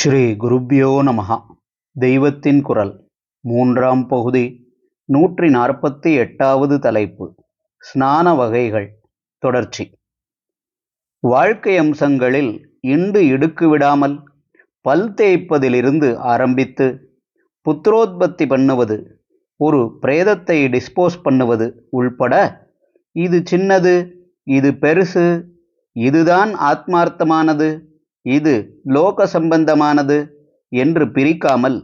ஸ்ரீ குருப்யோ நமஹா. தெய்வத்தின் குரல். மூன்றாம் பகுதி. நூற்றி நாற்பத்தி எட்டாவது தலைப்பு. ஸ்நான வகைகள். தொடர்ச்சி. வாழ்க்கை அம்சங்களில் இண்டு இடுக்கு விடாமல் பல் தேய்ப்பதிலிருந்து ஆரம்பித்து புத்திரோத்பத்தி பண்ணுவது ஒரு பிரேதத்தை டிஸ்போஸ் பண்ணுவது உள்பட இது சின்னது இது பெருசு இதுதான் ஆத்மார்த்தமானது இது லோக சம்பந்தமானது என்று பிரிக்காமல்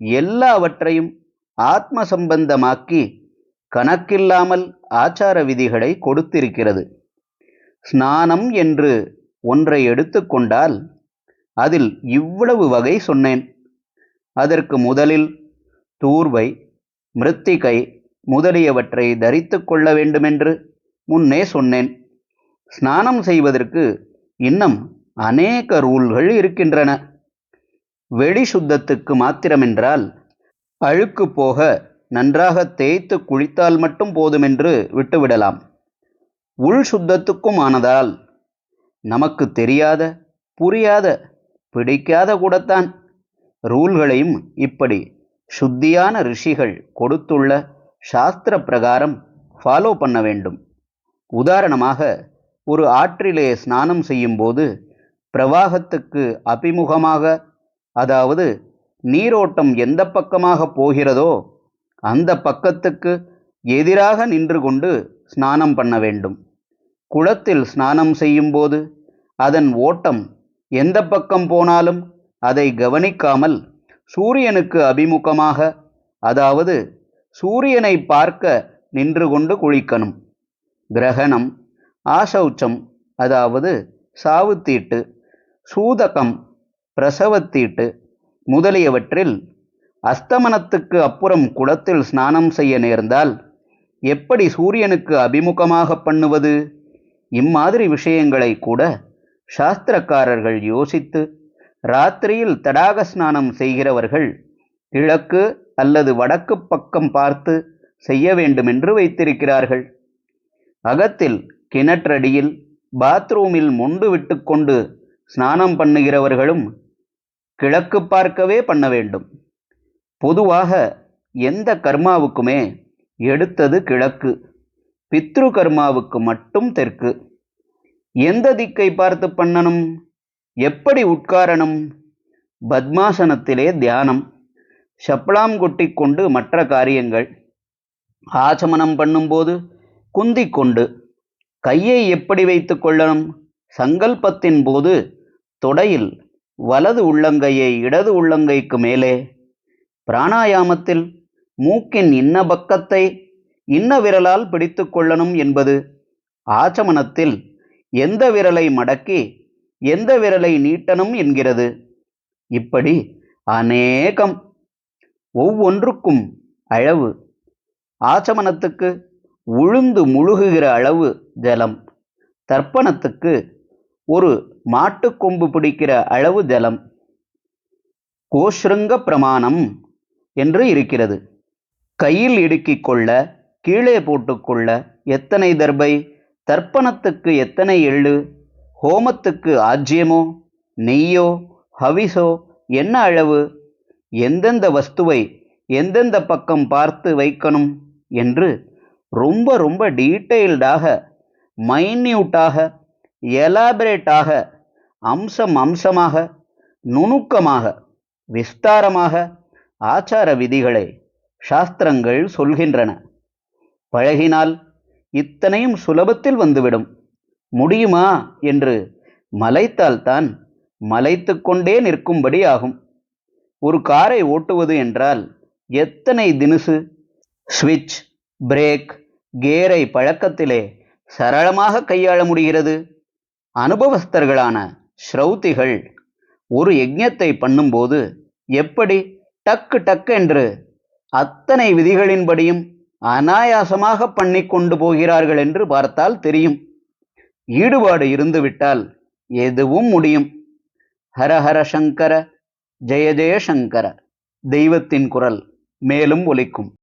எல்லாவற்றையும் ஆத்ம சம்பந்தமாக்கி கணக்கில்லாமல் ஆச்சார விதிகளை கொடுத்திருக்கிறது. ஸ்நானம் என்று ஒன்றை எடுத்துக்கொண்டால் அதில் இவ்வளவு வகை சொன்னேன். அதற்கு முதலில் தூர்வை மிருத்திகை முதலியவற்றை தரித்து கொள்ள வேண்டுமென்று முன்னே சொன்னேன். ஸ்நானம் செய்வதற்கு இன்னும் அநேக ரூல்கள் இருக்கின்றன. வெளி சுத்தத்துக்கு மாத்திரமென்றால் அழுக்கு போக நன்றாக தேய்த்து குளித்தால் மட்டும் போதுமென்று விட்டுவிடலாம். உள் சுத்தத்துக்கும் ஆனதால் நமக்கு தெரியாத புரியாத பிடிக்காத கூடத்தான். ரூல்களையும் இப்படி சுத்தியான ரிஷிகள் கொடுத்துள்ள சாஸ்திர பிரகாரம் ஃபாலோ பண்ண வேண்டும். உதாரணமாக ஒரு ஆற்றிலே ஸ்நானம் செய்யும்போது பிரவாகத்துக்கு அபிமுகமாக அதாவது நீரோட்டம் எந்த பக்கமாக போகிறதோ அந்த பக்கத்துக்கு எதிராக நின்று கொண்டு ஸ்நானம் பண்ண வேண்டும். குளத்தில் ஸ்நானம் செய்யும்போது அதன் ஓட்டம் எந்த பக்கம் போனாலும் அதை கவனிக்காமல் சூரியனுக்கு அபிமுகமாக அதாவது சூரியனை பார்க்க நின்று கொண்டு குளிக்கணும். கிரகணம் ஆசௌச்சம் அதாவது சாவுத்தீட்டு சூதகம் பிரசவத்தீட்டு முதலியவற்றில் அஸ்தமனத்துக்கு அப்புறம் குளத்தில் ஸ்நானம் செய்ய நேர்ந்தால் எப்படி சூரியனுக்கு அபிமுகமாக பண்ணுவது? இம்மாதிரி விஷயங்களை கூட சாஸ்திரக்காரர்கள் யோசித்து ராத்திரியில் தடாக ஸ்நானம் செய்கிறவர்கள் கிழக்கு அல்லது வடக்கு பக்கம் பார்த்து செய்ய வேண்டுமென்று வைத்திருக்கிறார்கள். அகத்தில் கிணற்றடியில் பாத்ரூமில் மொண்டு விட்டுக்கொண்டு ஸ்நானம் பண்ணுகிறவர்களும் கிழக்கு பார்க்கவே பண்ண வேண்டும். பொதுவாக எந்த கர்மாவுக்குமே எடுத்தது கிழக்கு பித்ரு கர்மாவுக்கு மட்டும் தெற்கு. எந்த திக்கை பார்த்து பண்ணணும்? எப்படி உட்காரணும்? பத்மாசனத்திலே தியானம் சப்ளாம் கொட்டி கொண்டு மற்ற காரியங்கள் ஆச்சமனம் பண்ணும்போது குந்திக் கொண்டு கையை எப்படி வைத்து கொள்ளணும்? சங்கல்பத்தின் போது தொடையில் வலது உள்ளங்கையை இடது உள்ளங்கைக்கு மேலே பிராணாயாமத்தில் மூக்கின் இன்ன பக்கத்தை இன்ன விரலால் பிடித்து கொள்ளணும் என்பது ஆச்சமனத்தில் எந்த விரலை மடக்கி எந்த விரலை நீட்டணும் என்கிறது. இப்படி அநேகம் ஒவ்வொன்றுக்கும் அளவு ஆச்சமனத்துக்கு உழுந்து முழுகுகிற அளவு ஜலம் தர்ப்பணத்துக்கு ஒரு மாட்டுக்கொம்பு பிடிக்கிற அளவு ஜலம் கோஷ்ருங்க பிரமாணம் என்று இருக்கிறது. கையில் இடுக்கிக் கொள்ள கீழே போட்டுக்கொள்ள எத்தனை தர்பை தர்ப்பணத்துக்கு எத்தனை எள்ளு ஹோமத்துக்கு ஆஜ்யமோ நெய்யோ ஹவிசோ என்ன அளவு எந்தெந்த வஸ்துவை எந்தெந்த பக்கம் பார்த்து வைக்கணும் என்று ரொம்ப ரொம்ப டீட்டெயில்டாக மைன்யூட்டாக எலாபரேட்டாக அம்சம் அம்சமாக நுணுக்கமாக விஸ்தாரமாக ஆச்சார விதிகளை சாஸ்திரங்கள் சொல்கின்றன. பழகினால் இத்தனையும் சுலபத்தில் வந்துவிடும். முடியுமா என்று மலைத்தால்தான் மலைத்து கொண்டே நிற்கும்படி ஆகும். ஒரு காரை ஓட்டுவது என்றால் எத்தனை தினுசு? ஸ்விட்ச் பிரேக் கேரை பழக்கத்திலே சரளமாக கையாள முடிகிறது? அனுபவஸ்தர்களான ஸ்ரௌத்திகள் ஒரு யஜ்யத்தை பண்ணும்போது எப்படி டக்கு டக்கு என்று அத்தனை விதிகளின்படியும் அனாயாசமாக பண்ணி கொண்டு போகிறார்கள் என்று பார்த்தால் தெரியும். ஈடுபாடு இருந்துவிட்டால் எதுவும் முடியும். ஹரஹர சங்கர ஜெய ஜெயசங்கர தெய்வத்தின் குரல் மேலும் ஒலிக்கும்.